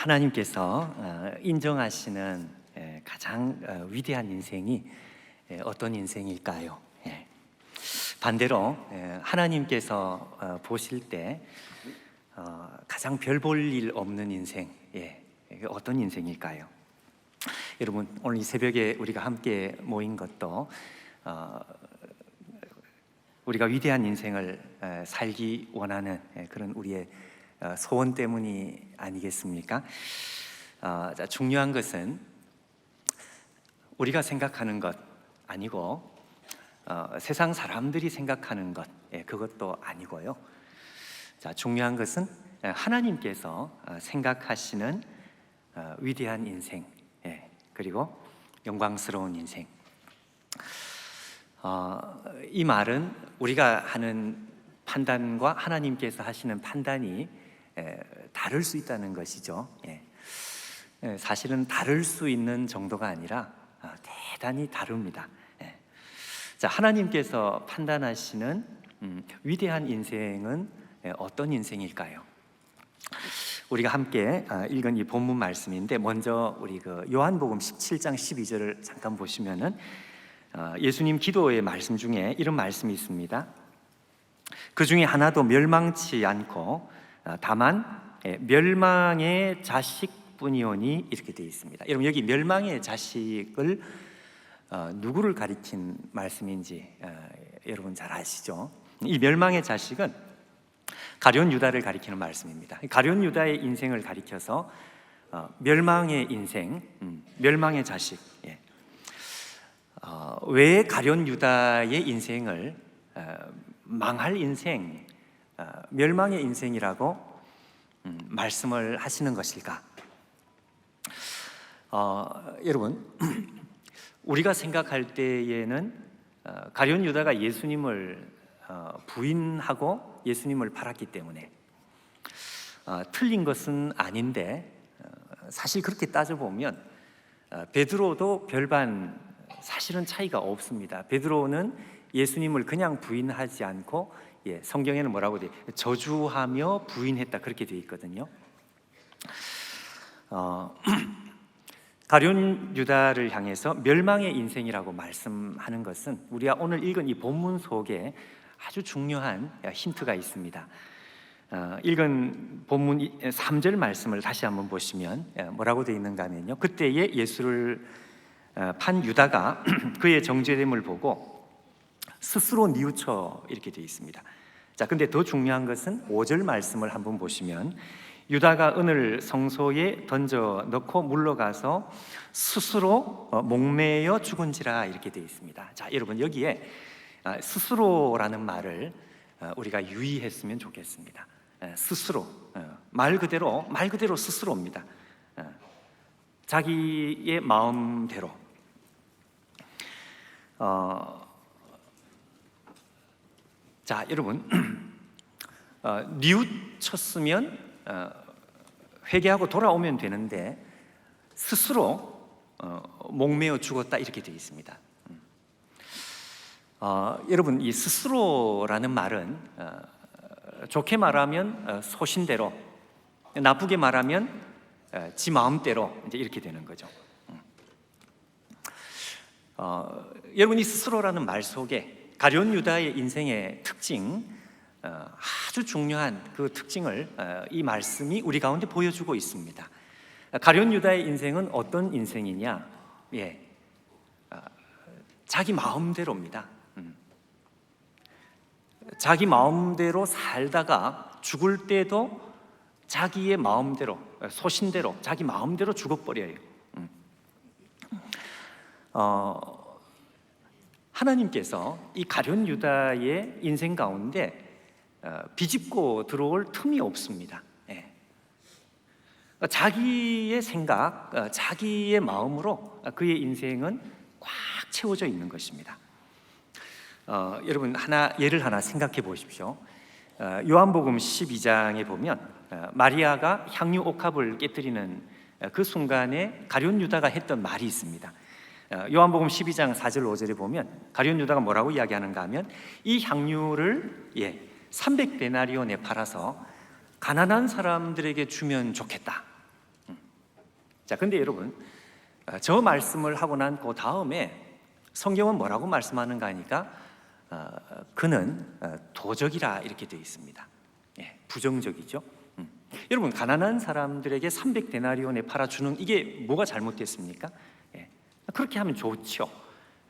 하나님께서 어, 인정하시는 에, 가장 어, 위대한 인생이 에, 어떤 인생일까요? 예. 반대로 에, 하나님께서 어, 보실 때 어, 가장 별 볼 일 없는 인생, 예, 어떤 인생일까요? 여러분 오늘 이 새벽에 우리가 함께 모인 것도 어, 우리가 위대한 인생을 에, 살기 원하는 에, 그런 우리의 어, 소원 때문이 아니겠습니까? 어, 자, 중요한 것은 우리가 생각하는 것 아니고 어, 세상 사람들이 생각하는 것 예, 그것도 아니고요. 자, 중요한 것은 에, 하나님께서 어, 생각하시는 어, 위대한 인생 예, 그리고 영광스러운 인생. 어, 이 말은 우리가 하는 판단과 하나님께서 하시는 판단이 에, 다를 수 있다는 것이죠. 예. 예, 사실은 다를 수 있는 정도가 아니라 아, 대단히 다릅니다. 예. 자, 하나님께서 판단하시는 음, 위대한 인생은 예, 어떤 인생일까요? 우리가 함께 아, 읽은 이 본문 말씀인데 먼저 우리 그 요한복음 17장 12절을 잠깐 보시면은 어, 예수님 기도의 말씀 중에 이런 말씀이 있습니다. 그 중에 하나도 멸망치 않고 어, 다만 예, 멸망의 자식뿐이오니 이렇게 되어 있습니다. 여러분 여기 멸망의 자식을 어, 누구를 가리킨 말씀인지 어, 여러분 잘 아시죠? 이 멸망의 자식은 가룟 유다를 가리키는 말씀입니다. 가룟 유다의 인생을 가리켜서 어, 멸망의 인생, 음, 멸망의 자식. 예. 어, 왜 가룟 유다의 인생을 어, 망할 인생, 어, 멸망의 인생이라고 음, 말씀을 하시는 것일까? 어, 여러분, 우리가 생각할 때에는 어, 가룟 유다가 예수님을 어, 부인하고 예수님을 팔았기 때문에 어, 틀린 것은 아닌데 어, 사실 그렇게 따져 보면 어, 베드로도 별반 사실은 차이가 없습니다. 베드로는 예수님을 그냥 부인하지 않고 예, 성경에는 뭐라고 돼? 저주하며 부인했다 그렇게 돼 있거든요. 어, 가룟 유다를 향해서 멸망의 인생이라고 말씀하는 것은 우리가 오늘 읽은 이 본문 속에 아주 중요한 힌트가 있습니다. 어, 읽은 본문 3절 말씀을 다시 한번 보시면 예, 뭐라고 되어 있는가 하면요. 그때에 예수를 어, 판 유다가 그의 정죄됨을 보고 스스로 뉘우쳐 이렇게 되어 있습니다. 자, 근데 더 중요한 것은 5절 말씀을 한번 보시면 유다가 은을 성소에 던져 넣고 물러가서 스스로 어, 목매여 죽은지라 이렇게 되어 있습니다. 자, 여러분 여기에 아, 스스로라는 말을 어, 우리가 유의했으면 좋겠습니다. 에, 스스로 어, 말 그대로 말 그대로 스스로입니다. 어, 자기의 마음대로 어, 자 여러분 어, 뉘우쳤으면 어, 회개하고 돌아오면 되는데 스스로 어, 목매어 죽었다 이렇게 되어 있습니다. 음. 어, 여러분 이 스스로라는 말은 어, 좋게 말하면 어, 소신대로, 나쁘게 말하면 어, 지 마음대로 이제 이렇게 되는 거죠. 음. 어, 여러분 이 스스로라는 말 속에 가룟 유다의 인생의 특징, 어, 아주 중요한 그 특징을 어, 이 말씀이 우리 가운데 보여주고 있습니다. 가룟 유다의 인생은 어떤 인생이냐? 예, 어, 자기 마음대로입니다. 음. 자기 마음대로 살다가 죽을 때도 자기의 마음대로, 소신대로, 자기 마음대로 죽어버려요. 음. 어, 하나님께서 이 가룟 유다의 인생 가운데 어, 비집고 들어올 틈이 없습니다. 예. 자기의 생각, 어, 자기의 마음으로 그의 인생은 꽉 채워져 있는 것입니다. 어, 여러분 하나 예를 하나 생각해 보십시오. 어, 요한복음 12장에 보면 어, 마리아가 향유 옥합을 깨뜨리는 어, 그 순간에 가룟 유다가 했던 말이 있습니다. 어, 요한복음 12장 4절 5절에 보면 가룟 유다가 뭐라고 이야기하는가 하면 이 향유를 예, 300데나리온에 팔아서 가난한 사람들에게 주면 좋겠다. 음. 자, 근데 여러분, 어, 저 말씀을 하고 난 그 다음에 성경은 뭐라고 말씀하는가 하니까 어, 그는 어, 도적이라 이렇게 되어 있습니다. 예, 부정적이죠. 음. 여러분 가난한 사람들에게 300데나리온에 팔아주는 이게 뭐가 잘못됐습니까? 예, 그렇게 하면 좋죠.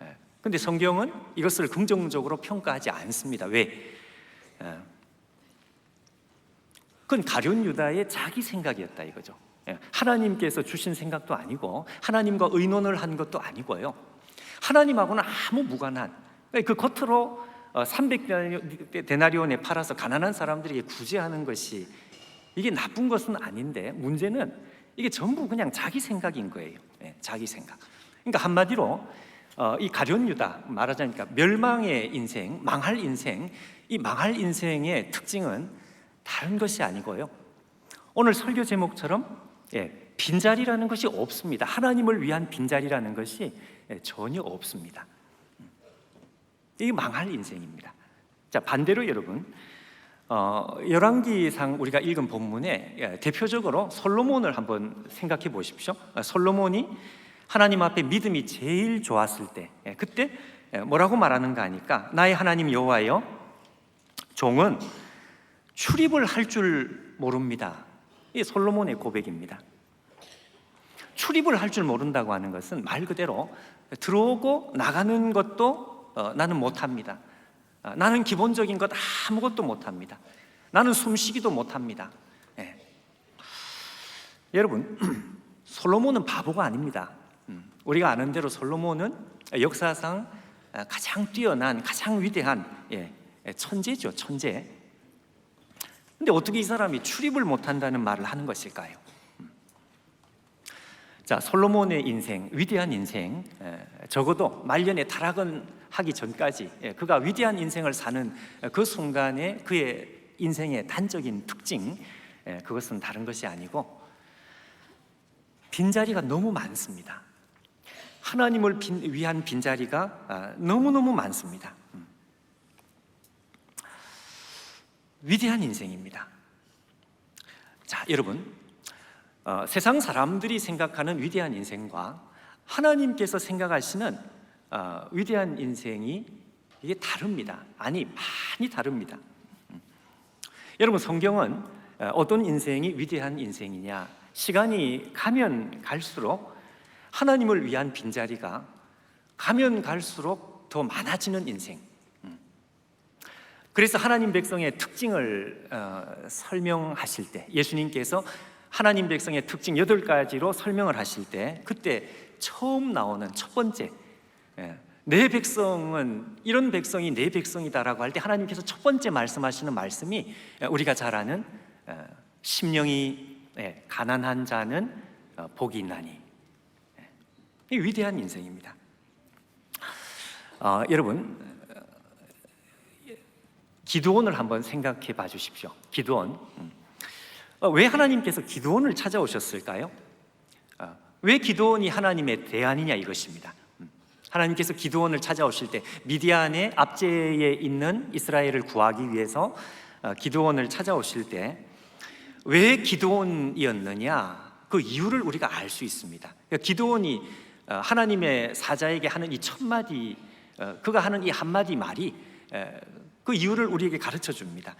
예, 근데 성경은 이것을 긍정적으로 평가하지 않습니다. 왜? 예, 그건 가룟 유다의 자기 생각이었다 이거죠. 예, 하나님께서 주신 생각도 아니고 하나님과 의논을 한 것도 아니고요. 하나님하고는 아무 무관한 그 겉으로 300데나리온에 팔아서 가난한 사람들에게 구제하는 것이 이게 나쁜 것은 아닌데 문제는 이게 전부 그냥 자기 생각인 거예요. 예, 자기 생각. 그러니까 한마디로 어, 이 가룟 유다 말하자니까 멸망의 인생, 망할 인생, 이 망할 인생의 특징은 다른 것이 아니고요. 오늘 설교 제목처럼 예, 빈자리라는 것이 없습니다. 하나님을 위한 빈자리라는 것이 예, 전혀 없습니다. 이게 망할 인생입니다. 자 반대로 여러분 어, 열왕기상 우리가 읽은 본문에 예, 대표적으로 솔로몬을 한번 생각해 보십시오. 어, 솔로몬이 하나님 앞에 믿음이 제일 좋았을 때 예, 그때 예, 뭐라고 말하는가 하니까 나의 하나님 여호와여 종은 출입을 할 줄 모릅니다. 이 솔로몬의 고백입니다. 출입을 할 줄 모른다고 하는 것은 말 그대로 들어오고 나가는 것도 어, 나는 못합니다. 아, 나는 기본적인 것 아무것도 못합니다. 나는 숨쉬기도 못합니다. 예. 여러분 솔로몬은 바보가 아닙니다. 음, 우리가 아는 대로 솔로몬은 역사상 가장 뛰어난 가장 위대한 예, 천재죠 천재. 근데 어떻게 이 사람이 출입을 못한다는 말을 하는 것일까요? 음. 자 솔로몬의 인생 위대한 인생 에, 적어도 말년에 타락은 하기 전까지 예, 그가 위대한 인생을 사는 그 순간에 그의 인생의 단적인 특징 예, 그것은 다른 것이 아니고 빈자리가 너무 많습니다. 하나님을 빈- 위한 빈자리가 아, 너무너무 많습니다. 음. 위대한 인생입니다. 자, 여러분, 어, 세상 사람들이 생각하는 위대한 인생과 하나님께서 생각하시는 어, 위대한 인생이 이게 다릅니다. 아니, 많이 다릅니다. 음. 여러분, 성경은 어, 어떤 인생이 위대한 인생이냐? 시간이 가면 갈수록 하나님을 위한 빈자리가 가면 갈수록 더 많아지는 인생. 그래서 하나님 백성의 특징을 어, 설명하실 때 예수님께서 하나님 백성의 특징 여덟 가지로 설명을 하실 때 그때 처음 나오는 첫 번째 예, 내 백성은 이런 백성이 내 백성이다라고 할 때 하나님께서 첫 번째 말씀하시는 말씀이 예, 우리가 잘 아는 어, 심령이 예, 가난한 자는 어, 복이 있나니 예, 이 위대한 인생입니다. 어, 여러분 기도원을 한번 생각해 봐 주십시오. 기도원. 음. 어, 왜 하나님께서 기도원을 찾아오셨을까요? 어, 왜 기도원이 하나님의 대안이냐 이것입니다. 음. 하나님께서 기도원을 찾아오실 때 미디안의 압제에 있는 이스라엘을 구하기 위해서 어, 기도원을 찾아오실 때 왜 기도원이었느냐 그 이유를 우리가 알 수 있습니다. 그러니까 기도원이 어, 하나님의 사자에게 하는 이 첫 마디 어, 그가 하는 이 한마디 말이 에, 그 이유를 우리에게 가르쳐 줍니다.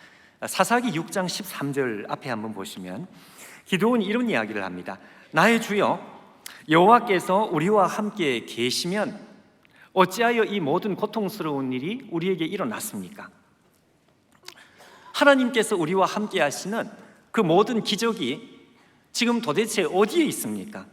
사사기 6장 13절 앞에 한번 보시면 기도원이 이런 이야기를 합니다. 나의 주여 여호와께서 우리와 함께 계시면 어찌하여 이 모든 고통스러운 일이 우리에게 일어났습니까? 하나님께서 우리와 함께 하시는 그 모든 기적이 지금 도대체 어디에 있습니까?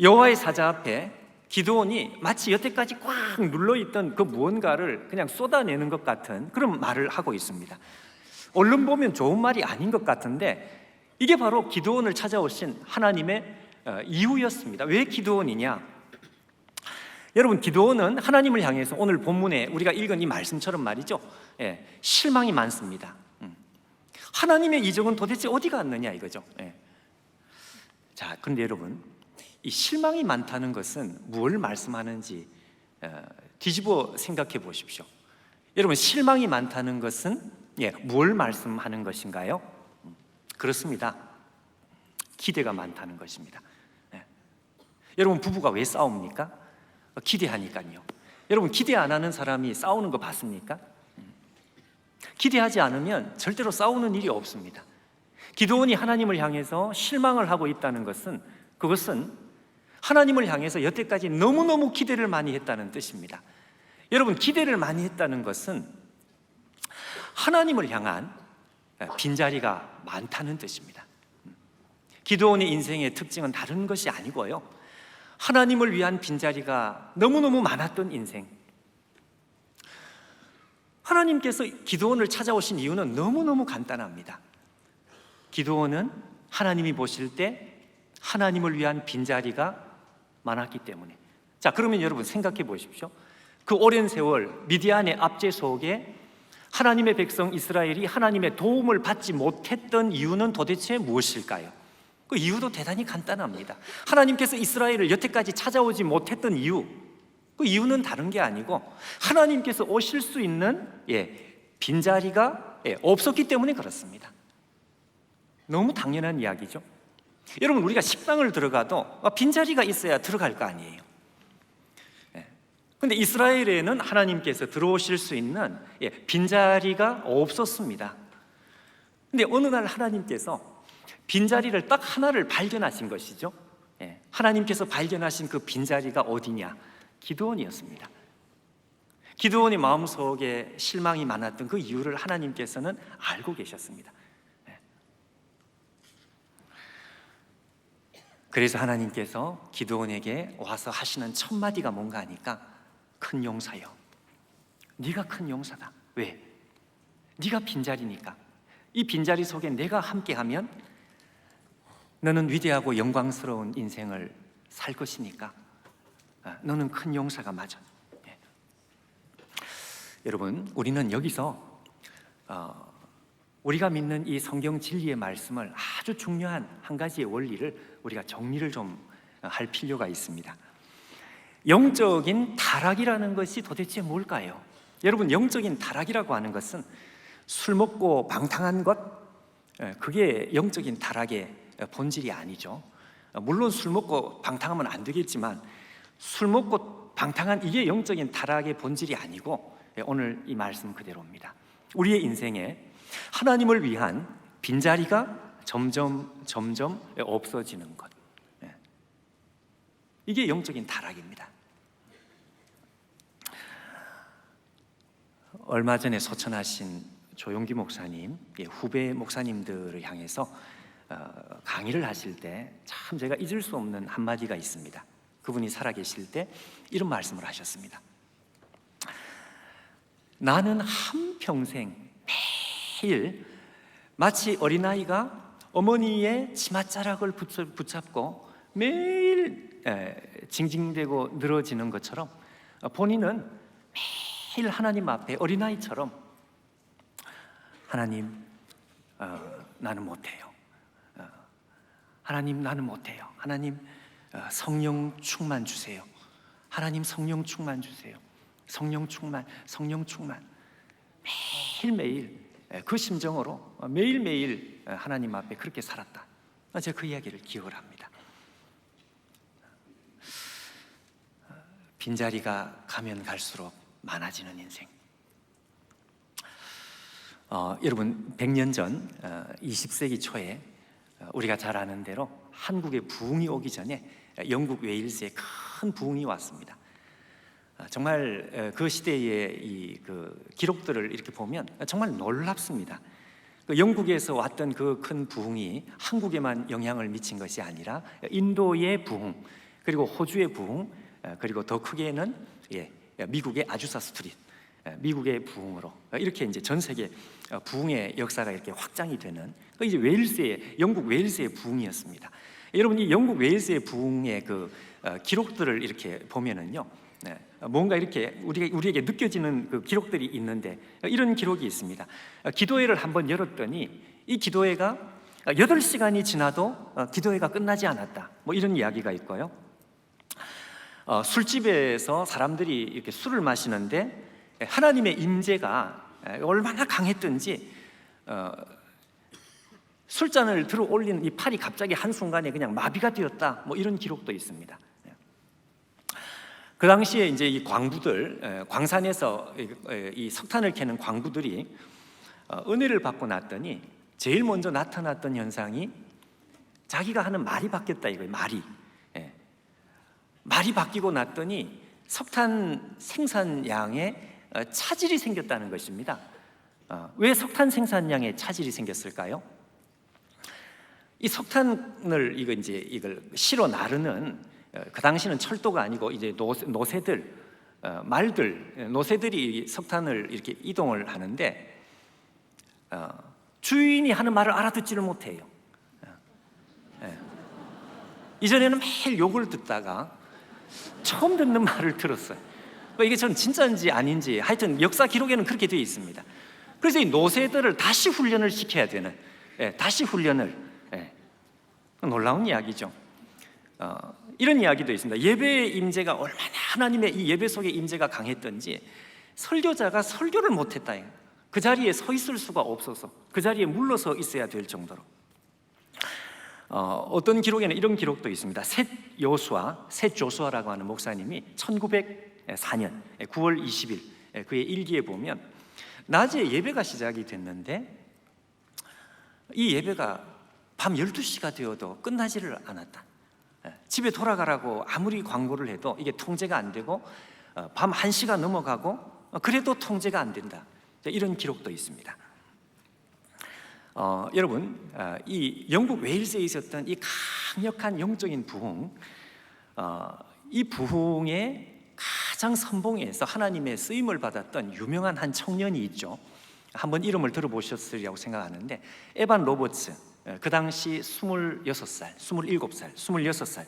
여호와의 사자 앞에 기도원이 마치 여태까지 꽉 눌러 있던 그 무언가를 그냥 쏟아내는 것 같은 그런 말을 하고 있습니다. 얼른 보면 좋은 말이 아닌 것 같은데 이게 바로 기도원을 찾아오신 하나님의 어, 이유였습니다. 왜 기도원이냐? 여러분 기도원은 하나님을 향해서 오늘 본문에 우리가 읽은 이 말씀처럼 말이죠. 예, 실망이 많습니다. 음. 하나님의 이적은 도대체 어디 갔느냐 이거죠. 예. 자, 근데 여러분 이 실망이 많다는 것은 무엇을 말씀하는지 어, 뒤집어 생각해 보십시오. 여러분 실망이 많다는 것은 예, 무엇을 말씀하는 것인가요? 음, 그렇습니다. 기대가 많다는 것입니다. 예. 여러분 부부가 왜 싸웁니까? 어, 기대하니까요. 여러분 기대 안 하는 사람이 싸우는 거 봤습니까? 음. 기대하지 않으면 절대로 싸우는 일이 없습니다. 기도원이 하나님을 향해서 실망을 하고 있다는 것은 그것은 하나님을 향해서 여태까지 너무너무 기대를 많이 했다는 뜻입니다. 여러분 기대를 많이 했다는 것은 하나님을 향한 빈자리가 많다는 뜻입니다. 기도원의 인생의 특징은 다른 것이 아니고요. 하나님을 위한 빈자리가 너무너무 많았던 인생. 하나님께서 기도원을 찾아오신 이유는 너무너무 간단합니다. 기도원은 하나님이 보실 때 하나님을 위한 빈자리가 많았기 때문에. 자, 그러면 여러분 생각해 보십시오. 그 오랜 세월 미디안의 압제 속에 하나님의 백성 이스라엘이 하나님의 도움을 받지 못했던 이유는 도대체 무엇일까요? 그 이유도 대단히 간단합니다. 하나님께서 이스라엘을 여태까지 찾아오지 못했던 이유, 그 이유는 다른 게 아니고 하나님께서 오실 수 있는 예, 빈자리가 예, 없었기 때문에 그렇습니다. 너무 당연한 이야기죠. 여러분 우리가 식당을 들어가도 빈자리가 있어야 들어갈 거 아니에요. 근데 이스라엘에는 하나님께서 들어오실 수 있는 예, 빈자리가 없었습니다. 근데 어느 날 하나님께서 빈자리를 딱 하나를 발견하신 것이죠. 예, 하나님께서 발견하신 그 빈자리가 어디냐? 기도원이었습니다. 기도원의 마음속에 실망이 많았던 그 이유를 하나님께서는 알고 계셨습니다. 예. 그래서 하나님께서 기도원에게 와서 하시는 첫 마디가 뭔가 하니까 큰 용사요. 네가 큰 용사다. 왜? 네가 빈자리니까. 이 빈자리 속에 내가 함께하면 너는 위대하고 영광스러운 인생을 살 것이니까 아, 너는 큰 용사가 맞아. 예. 여러분, 우리는 여기서 어, 우리가 믿는 이 성경 진리의 말씀을 아주 중요한 한 가지의 원리를 우리가 정리를 좀 할 필요가 있습니다. 영적인 타락이라는 것이 도대체 뭘까요? 여러분 영적인 타락이라고 하는 것은 술 먹고 방탕한 것 예, 그게 영적인 타락의 본질이 아니죠. 물론 술 먹고 방탕하면 안 되겠지만 술 먹고 방탕한 이게 영적인 타락의 본질이 아니고 예, 오늘 이 말씀 그대로입니다. 우리의 인생에 하나님을 위한 빈자리가 점점 점점 없어지는 것. 예. 이게 영적인 타락입니다. 얼마 전에 소천하신 조용기 목사님 예, 후배 목사님들을 향해서 어, 강의를 하실 때 참 제가 잊을 수 없는 한마디가 있습니다. 그분이 살아계실 때 이런 말씀을 하셨습니다. 나는 한 평생 매일 마치 어린아이가 어머니의 치맛자락을 붙잡고 매일 징징대고 늘어지는 것처럼 본인은 매일 하나님 앞에 어린아이처럼 하나님 어, 나는 못해요. 어, 하나님 나는 못해요. 하나님 어, 성령 충만 주세요. 하나님 성령 충만 주세요. 성령 충만, 성령 충만. 매일매일 그 심정으로 매일매일 하나님 앞에 그렇게 살았다. 제가 그 이야기를 기억을 합니다. 빈자리가 가면 갈수록 많아지는 인생. 어, 여러분 100년 전 어, 20세기 초에 어, 우리가 잘 아는 대로 한국에 부흥이 오기 전에 영국 웨일스에 큰 부흥이 왔습니다. 어, 정말 어, 그 시대의 이 그 기록들을 이렇게 보면 정말 놀랍습니다. 그 영국에서 왔던 그 큰 부흥이 한국에만 영향을 미친 것이 아니라 인도의 부흥 그리고 호주의 부흥 어, 그리고 더 크게는 예, 미국의 아주사 스트릿, 미국의 부흥으로 이렇게 이제 전 세계 부흥의 역사가 이렇게 확장이 되는 그 이제 웨일스의 영국 웨일스의 부흥이었습니다. 여러분 이 영국 웨일스의 부흥의 그 기록들을 이렇게 보면은요. 네, 뭔가 이렇게 우리가 우리에게 느껴지는 그 기록들이 있는데 이런 기록이 있습니다. 기도회를 한번 열었더니 이 기도회가 8시간이 지나도 기도회가 끝나지 않았다. 뭐 이런 이야기가 있고요. 어, 술집에서 사람들이 이렇게 술을 마시는데 하나님의 임재가 얼마나 강했든지 어, 술잔을 들어 올리는 이 팔이 갑자기 한 순간에 그냥 마비가 되었다. 뭐 이런 기록도 있습니다. 예. 그 당시에 이제 이 광부들 에, 광산에서 이- 석탄을 캐는 광부들이 어, 은혜를 받고 났더니 제일 먼저 나타났던 현상이 자기가 하는 말이 바뀌었다 이거예요. 말이 예. 말이 바뀌고 났더니 석탄 생산량에 어, 차질이 생겼다는 것입니다. 어, 왜 석탄 생산량에 차질이 생겼을까요? 이 석탄을 이거 이제 이걸 실어 나르는 어, 그 당시는 철도가 아니고 이제 노새, 노새들 어, 말들 어, 노새들이 이 석탄을 이렇게 이동을 하는데 어, 주인이 하는 말을 알아듣지를 못해요. 어, 예. 이전에는 매일 욕을 듣다가 처음 듣는 말을 들었어요. 뭐 이게 전 진짜인지 아닌지 하여튼 역사 기록에는 그렇게 되어 있습니다. 그래서 이 노새들을 다시 훈련을 시켜야 되는, 예, 다시 훈련을 예. 놀라운 이야기죠. 어, 이런 이야기도 있습니다. 예배의 임재가 얼마나 하나님의 이 예배 속의 임재가 강했던지 설교자가 설교를 못했다. 그 자리에 서 있을 수가 없어서 그 자리에 물러서 있어야 될 정도로. 어, 어떤 기록에는 이런 기록도 있습니다. 셋 요수아, 셋 조수아라고 하는 목사님이 1904년 9월 20일 그의 일기에 보면 낮에 예배가 시작이 됐는데 이 예배가 밤 12시가 되어도 끝나지를 않았다. 예, 집에 돌아가라고 아무리 광고를 해도 이게 통제가 안 되고 어, 밤 1시가 넘어가고 어, 그래도 통제가 안 된다. 이런 기록도 있습니다. 어, 여러분, 어, 이 영국 웨일스에 있었던 이 강력한 영적인 부흥, 어, 이 부흥의 가장 선봉에서 하나님의 쓰임을 받았던 유명한 한 청년이 있죠. 한번 이름을 들어보셨으리라고 생각하는데 에반 로버츠. 예, 그 당시 26살, 27살, 26살.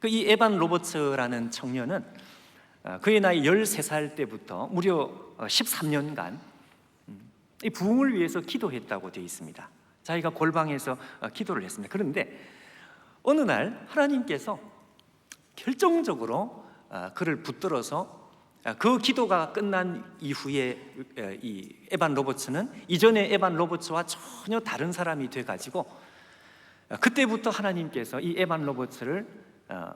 그 이 에반 로버츠라는 청년은 어, 그의 나이 13살 때부터 무려 13년간 이 부흥을 위해서 기도했다고 되어 있습니다. 자기가 골방에서 어, 기도를 했습니다. 그런데 어느 날 하나님께서 결정적으로 어, 그를 붙들어서 어, 그 기도가 끝난 이후에 어, 이 에반 로버츠는 이전에 에반 로버츠와 전혀 다른 사람이 돼 가지고 어, 그때부터 하나님께서 이 에반 로버츠를 어,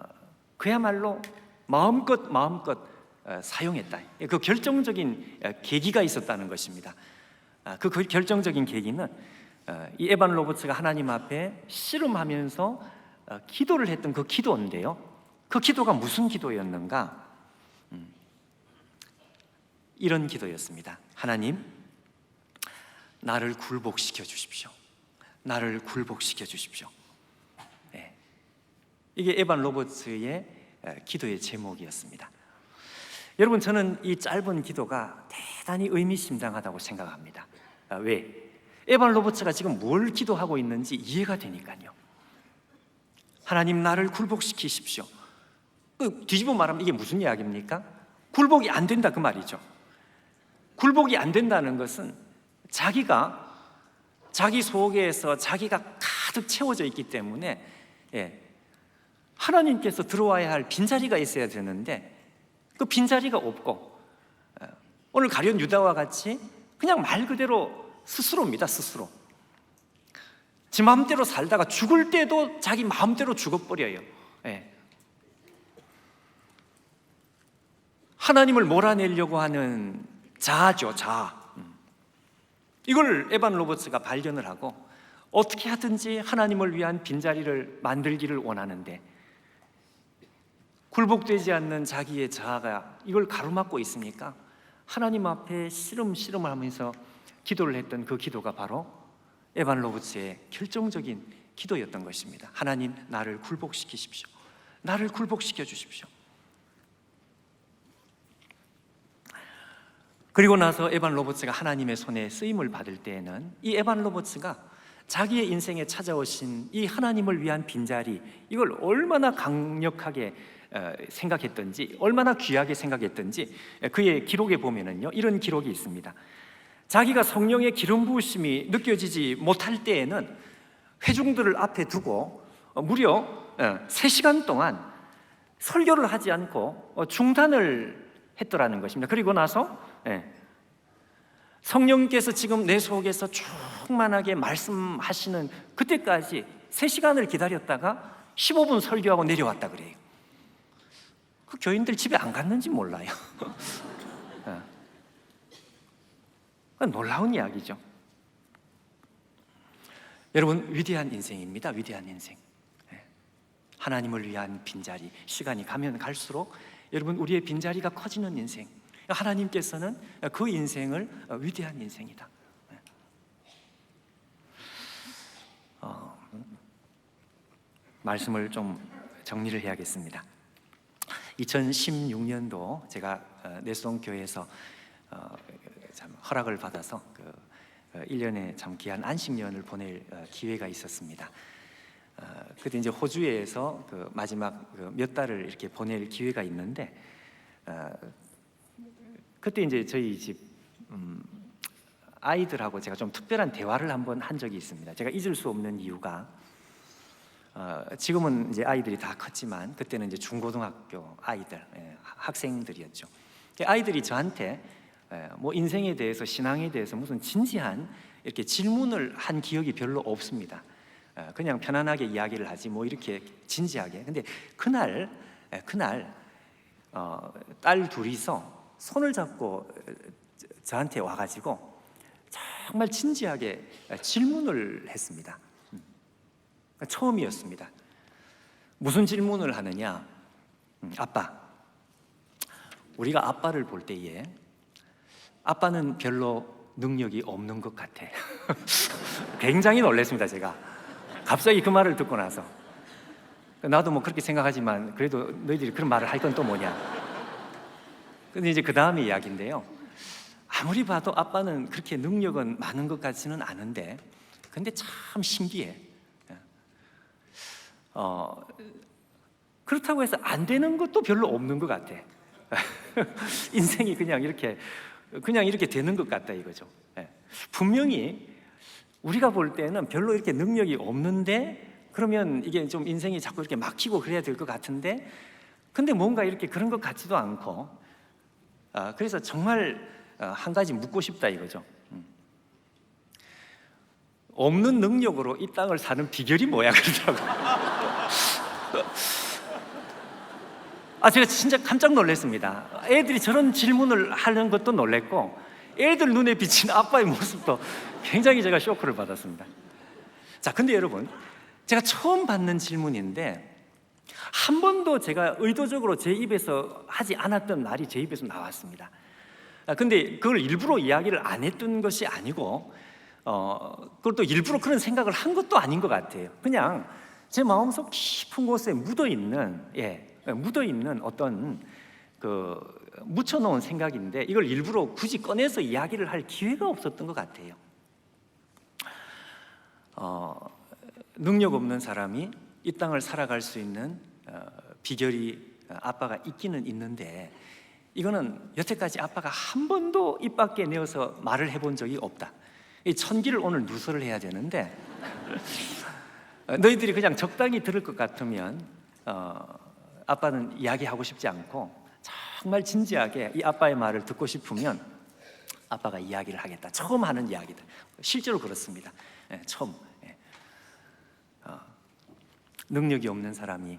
그야말로 마음껏 마음껏 어, 사용했다. 그 결정적인 어, 계기가 있었다는 것입니다. 아, 그 결정적인 계기는 어, 이 에반 로버츠가 하나님 앞에 씨름하면서 어, 기도를 했던 그 기도인데요. 그 기도가 무슨 기도였는가? 음, 이런 기도였습니다. 하나님, 나를 굴복시켜 주십시오. 나를 굴복시켜 주십시오. 네. 이게 에반 로버츠의 에, 기도의 제목이었습니다. 여러분 저는 이 짧은 기도가 대단히 의미심장하다고 생각합니다. 아, 왜? 에반 로버츠가 지금 뭘 기도하고 있는지 이해가 되니까요. 하나님 나를 굴복시키십시오. 그 뒤집어 말하면 이게 무슨 이야기입니까? 굴복이 안 된다 그 말이죠. 굴복이 안 된다는 것은 자기가 자기 속에서 자기가 가득 채워져 있기 때문에 예, 하나님께서 들어와야 할 빈자리가 있어야 되는데 그 빈자리가 없고 예, 오늘 가련 유다와 같이 그냥 말 그대로 스스로입니다 스스로 지 마음대로 살다가 죽을 때도 자기 마음대로 죽어버려요 예. 하나님을 몰아내려고 하는 자아죠 자아 음. 이걸 에반 로버츠가 발견을 하고 어떻게 하든지 하나님을 위한 빈자리를 만들기를 원하는데 굴복되지 않는 자기의 자아가 이걸 가로막고 있으니까 하나님 앞에 씨름씨름을 하면서 기도를 했던 그 기도가 바로 에반 로버츠의 결정적인 기도였던 것입니다. 하나님 나를 굴복시키십시오. 나를 굴복시켜 주십시오. 그리고 나서 에반 로버츠가 하나님의 손에 쓰임을 받을 때에는 이 에반 로버츠가 자기의 인생에 찾아오신 이 하나님을 위한 빈자리 이걸 얼마나 강력하게 어, 생각했던지 얼마나 귀하게 생각했던지 그의 기록에 보면은요 이런 기록이 있습니다. 자기가 성령의 기름 부으심이 느껴지지 못할 때에는 회중들을 앞에 두고 어, 무려 3시간 동안 설교를 하지 않고 어, 중단을 했더라는 것입니다. 그리고 나서 예, 성령께서 지금 내 속에서 충만하게 말씀하시는 그때까지 3시간을 기다렸다가 15분 설교하고 내려왔다 그래요. 그 교인들 집에 안 갔는지 몰라요. 예. 놀라운 이야기죠. 여러분 위대한 인생입니다. 위대한 인생. 예. 하나님을 위한 빈자리. 시간이 가면 갈수록 여러분 우리의 빈자리가 커지는 인생. 하나님께서는 그 인생을 위대한 인생이다. 예. 어, 말씀을 좀 정리를 해야겠습니다. 2016년도 제가 어, 내송 교회에서 어, 참 허락을 받아서 그 1년에 참 귀한 안식년을 보낼 어, 기회가 있었습니다. 어, 그때 이제 호주에서 그 마지막 그 몇 달을 이렇게 보낼 기회가 있는데 어, 그때 이제 저희 집 음, 아이들하고 제가 좀 특별한 대화를 한번 한 적이 있습니다. 제가 잊을 수 없는 이유가 어, 지금은 이제 아이들이 다 컸지만 그때는 이제 중고등학교 아이들 예, 학생들이었죠. 그 아이들이 저한테 예, 뭐 인생에 대해서 신앙에 대해서 무슨 진지한 이렇게 질문을 한 기억이 별로 없습니다. 예, 그냥 편안하게 이야기를 하지 뭐 이렇게 진지하게. 근데 그날 예, 그날 어, 딸 둘이서 손을 잡고 어, 저- 저한테 와가지고 정말 진지하게 질문을 했습니다. 처음이었습니다. 무슨 질문을 하느냐? 음, 아빠, 우리가 아빠를 볼 때에 아빠는 별로 능력이 없는 것 같아. 굉장히 놀랐습니다, 제가. 갑자기 그 말을 듣고 나서. 나도 뭐 그렇게 생각하지만 그래도 너희들이 그런 말을 할 건 또 뭐냐. 근데 이제 그 다음에 이야기인데요. 아무리 봐도 아빠는 그렇게 능력은 많은 것 같지는 않은데, 근데 참 신기해. 어, 그렇다고 해서 안 되는 것도 별로 없는 것 같아. 인생이 그냥 이렇게 그냥 이렇게 되는 것 같다 이거죠. 예. 분명히 우리가 볼 때는 별로 이렇게 능력이 없는데 그러면 이게 좀 인생이 자꾸 이렇게 막히고 그래야 될 것 같은데 근데 뭔가 이렇게 그런 것 같지도 않고 아, 그래서 정말 어, 한 가지 묻고 싶다 이거죠. 음. 없는 능력으로 이 땅을 사는 비결이 뭐야 그러더라고. 아 제가 진짜 깜짝 놀랐습니다. 애들이 저런 질문을 하는 것도 놀랬고 애들 눈에 비친 아빠의 모습도 굉장히 제가 쇼크를 받았습니다. 자, 근데 여러분 제가 처음 받는 질문인데 한 번도 제가 의도적으로 제 입에서 하지 않았던 말이 제 입에서 나왔습니다. 아, 근데 그걸 일부러 이야기를 안 했던 것이 아니고 어, 그걸 또 일부러 그런 생각을 한 것도 아닌 것 같아요. 그냥 제 마음속 깊은 곳에 묻어 있는 예, 묻어 있는 어떤 그 묻혀놓은 생각인데 이걸 일부러 굳이 꺼내서 이야기를 할 기회가 없었던 것 같아요. 어, 능력 없는 사람이 이 땅을 살아갈 수 있는 어, 비결이 어, 아빠가 있기는 있는데 이거는 여태까지 아빠가 한 번도 입 밖에 내어서 말을 해본 적이 없다. 이 천기를 오늘 누설을 해야 되는데 어, 너희들이 그냥 적당히 들을 것 같으면 어, 아빠는 이야기하고 싶지 않고 정말 진지하게 이 아빠의 말을 듣고 싶으면 아빠가 이야기를 하겠다. 처음 하는 이야기다. 실제로 그렇습니다. 예, 처음. 예. 어, 능력이 없는 사람이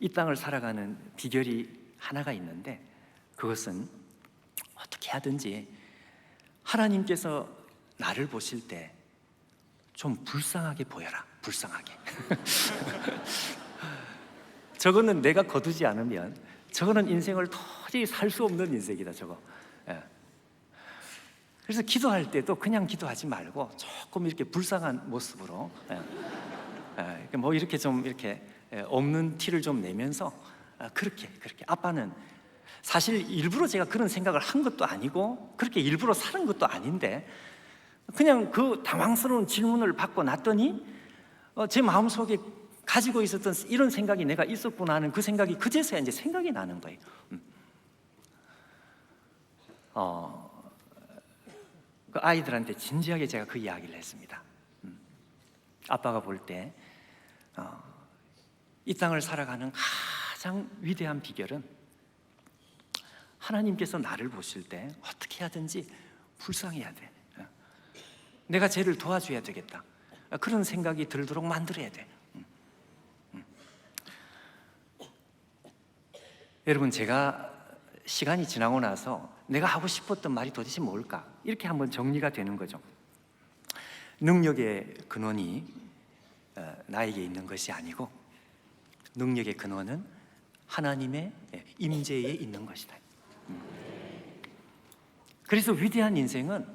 이 땅을 살아가는 비결이 하나가 있는데 그것은 어떻게 하든지 하나님께서 나를 보실 때 좀 불쌍하게 보여라. 불쌍하게. 저거는 내가 거두지 않으면 저거는 인생을 도저히 살 수 없는 인생이다. 저거. 예. 그래서 기도할 때도 그냥 기도하지 말고 조금 이렇게 불쌍한 모습으로 예. 예, 뭐 이렇게 좀 이렇게 예, 없는 티를 좀 내면서 아, 그렇게 그렇게 아빠는 사실 일부러 제가 그런 생각을 한 것도 아니고 그렇게 일부러 사는 것도 아닌데 그냥 그 당황스러운 질문을 받고 났더니 어, 제 마음 속에 가지고 있었던 이런 생각이 내가 있었구나 하는 그 생각이 그제서야 이제 생각이 나는 거예요. 음. 어, 그 아이들한테 진지하게 제가 그 이야기를 했습니다. 음. 아빠가 볼때 어, 이 땅을 살아가는 가장 위대한 비결은 하나님께서 나를 보실 때 어떻게 하든지 불쌍해야 돼. 어. 내가 쟤를 도와줘야 되겠다. 어, 그런 생각이 들도록 만들어야 돼. 음, 음. 여러분 제가 시간이 지나고 나서 내가 하고 싶었던 말이 도대체 뭘까? 이렇게 한번 정리가 되는 거죠. 능력의 근원이 어, 나에게 있는 것이 아니고 능력의 근원은 하나님의 예, 임재에 있는 것이다. 음. 그래서 위대한 인생은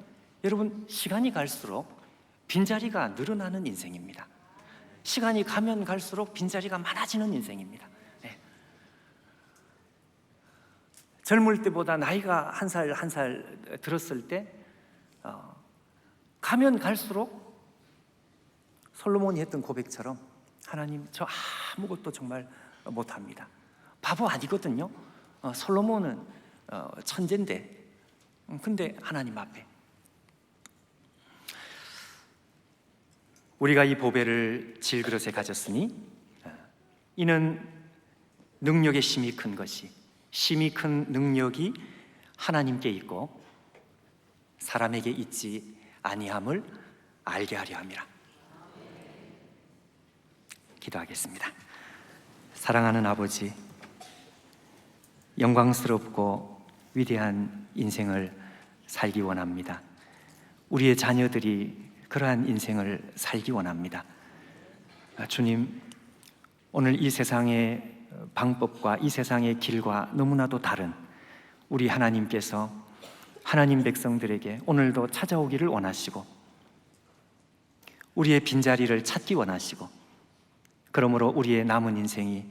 여러분 시간이 갈수록 빈자리가 늘어나는 인생입니다. 시간이 가면 갈수록 빈자리가 많아지는 인생입니다. 예. 젊을 때보다 나이가 한살 한 살 들었을 때 어, 가면 갈수록 솔로몬이 했던 고백처럼 하나님 저 아무것도 정말 못합니다. 바보 아니거든요. 어, 솔로몬은 어, 천재인데 음, 근데 하나님 앞에 우리가 이 보배를 질그릇에 가졌으니 어, 이는 능력의 심이 큰 것이 심이 큰 능력이 하나님께 있고 사람에게 있지 아니함을 알게 하려 함이라. 기도하겠습니다. 사랑하는 아버지, 영광스럽고 위대한 인생을 살기 원합니다. 우리의 자녀들이 그러한 인생을 살기 원합니다. 아, 주님, 오늘 이 세상의 방법과 이 세상의 길과 너무나도 다른 우리 하나님께서 하나님 백성들에게 오늘도 찾아오기를 원하시고 우리의 빈자리를 찾기 원하시고 그러므로 우리의 남은 인생이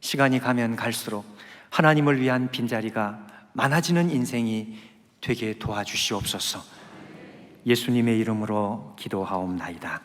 시간이 가면 갈수록 하나님을 위한 빈자리가 많아지는 인생이 되게 도와주시옵소서. 예수님의 이름으로 기도하옵나이다.